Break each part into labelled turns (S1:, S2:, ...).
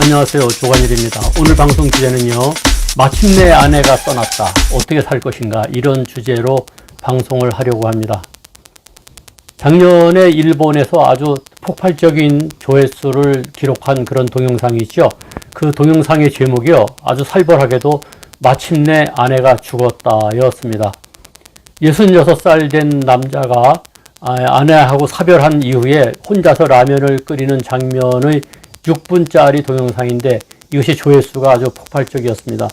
S1: 안녕하세요. 조관일입니다. 오늘 방송 주제는요. 마침내 아내가 떠났다. 어떻게 살 것인가. 이런 주제로 방송을 하려고 합니다. 작년에 일본에서 아주 폭발적인 조회수를 기록한 그런 동영상이죠. 그 동영상의 제목이요. 아주 살벌하게도 마침내 아내가 죽었다 였습니다. 66살 된 남자가 아, 아내하고 사별한 이후에 혼자서 라면을 끓이는 장면의 6분짜리 동영상인데 이것이 조회수가 아주 폭발적이었습니다.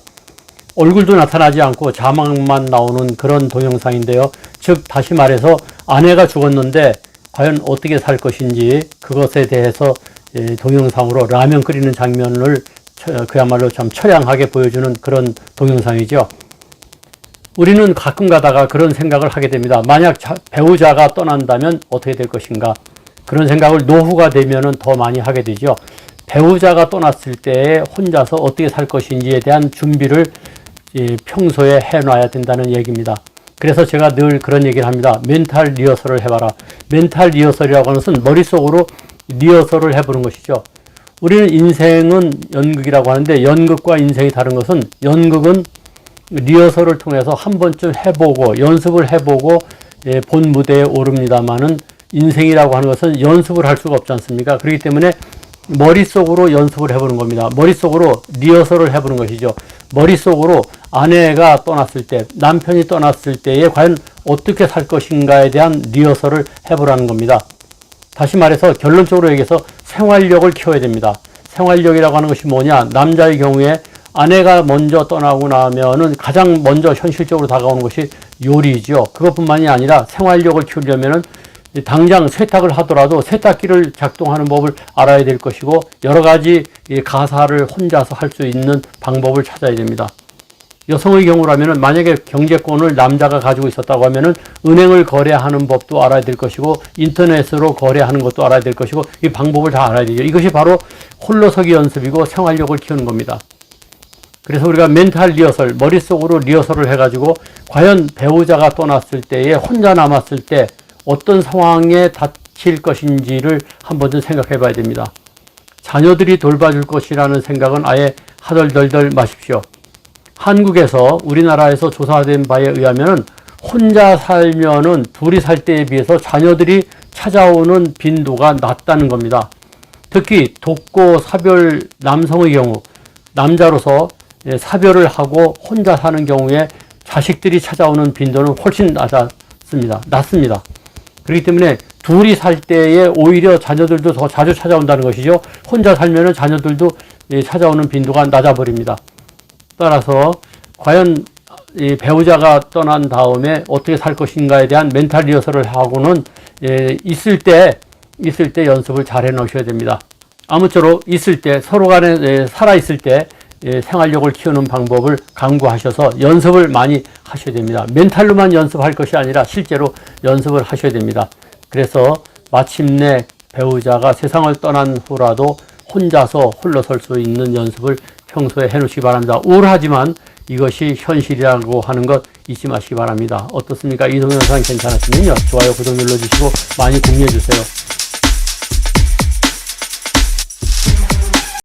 S1: 얼굴도 나타나지 않고 자막만 나오는 그런 동영상인데요. 즉 다시 말해서 아내가 죽었는데 과연 어떻게 살 것인지 그것에 대해서 예, 동영상으로 라면 끓이는 장면을 처- 그야말로 참 처량하게 보여주는 그런 동영상이죠. 우리는 가끔 가다가 그런 생각을 하게 됩니다. 만약 자- 배우자가 떠난다면 어떻게 될 것인가? 그런 생각을 노후가 되면은 더 많이 하게 되죠. 배우자가 떠났을 때 혼자서 어떻게 살 것인지에 대한 준비를 이 평소에 해놔야 된다는 얘기입니다. 그래서 제가 늘 그런 얘기를 합니다. 멘탈 리허설을 해봐라. 멘탈 리허설이라고 하는 것은 머릿속으로 리허설을 해보는 것이죠. 우리는 인생은 연극이라고 하는데 연극과 인생이 다른 것은 연극은 리허설을 통해서 한 번쯤 해보고 연습을 해보고 예, 본 무대에 오릅니다만은 인생이라고 하는 것은 연습을 할 수가 없지 않습니까? 그렇기 때문에 머릿속으로 연습을 해보는 겁니다. 머릿속으로 리허설을 해보는 것이죠. 머릿속으로 아내가 떠났을 때, 남편이 떠났을 때에 과연 어떻게 살 것인가에 대한 리허설을 해보라는 겁니다. 다시 말해서 결론적으로 얘기해서 생활력을 키워야 됩니다. 생활력이라고 하는 것이 뭐냐? 남자의 경우에 아내가 먼저 떠나고 나면은 가장 먼저 현실적으로 다가오는 것이 요리죠. 그것뿐만이 아니라 생활력을 키우려면은 이 당장 세탁을 하더라도 세탁기를 작동하는 법을 알아야 될 것이고 여러 가지 이 가사를 혼자서 할 수 있는 방법을 찾아야 됩니다. 여성의 경우라면은 만약에 경제권을 남자가 가지고 있었다고 하면은 은행을 거래하는 법도 알아야 될 것이고 인터넷으로 거래하는 것도 알아야 될 것이고 이 방법을 다 알아야 되죠. 이것이 바로 홀로서기 연습이고 생활력을 키우는 겁니다. 그래서 우리가 멘탈 리허설, 머릿속으로 리허설을 해가지고 과연 배우자가 떠났을 때에 혼자 남았을 때 어떤 상황에 닥칠 것인지를 한 번쯤 생각해 봐야 됩니다. 자녀들이 돌봐줄 것이라는 생각은 아예 하덜덜덜 마십시오. 한국에서 우리나라에서 조사된 바에 의하면 혼자 살면은 둘이 살 때에 비해서 자녀들이 찾아오는 빈도가 낮다는 겁니다. 특히 독고 사별 남성의 경우 남자로서 예, 사별을 하고 혼자 사는 경우에 자식들이 찾아오는 빈도는 훨씬 낮았습니다. 낮습니다. 그렇기 때문에 둘이 살 때에 오히려 자녀들도 더 자주 찾아온다는 것이죠. 혼자 살면은 자녀들도 예, 찾아오는 빈도가 낮아버립니다. 따라서 과연 이 배우자가 떠난 다음에 어떻게 살 것인가에 대한 멘탈 리허설을 하고는 예, 있을 때 있을 때 연습을 잘 해놓으셔야 됩니다. 아무쪼록 있을 때 서로 간에 예, 살아 있을 때 예, 생활력을 키우는 방법을 강구하셔서 연습을 많이 하셔야 됩니다. 멘탈로만 연습할 것이 아니라 실제로 연습을 하셔야 됩니다. 그래서 마침내 배우자가 세상을 떠난 후라도 혼자서 홀로 설 수 있는 연습을 평소에 해 놓으시기 바랍니다. 우울하지만 이것이 현실이라고 하는 것 잊지 마시기 바랍니다. 어떻습니까? 이 동영상 괜찮았으면요. 좋아요, 구독 눌러주시고 많이 공유해 주세요.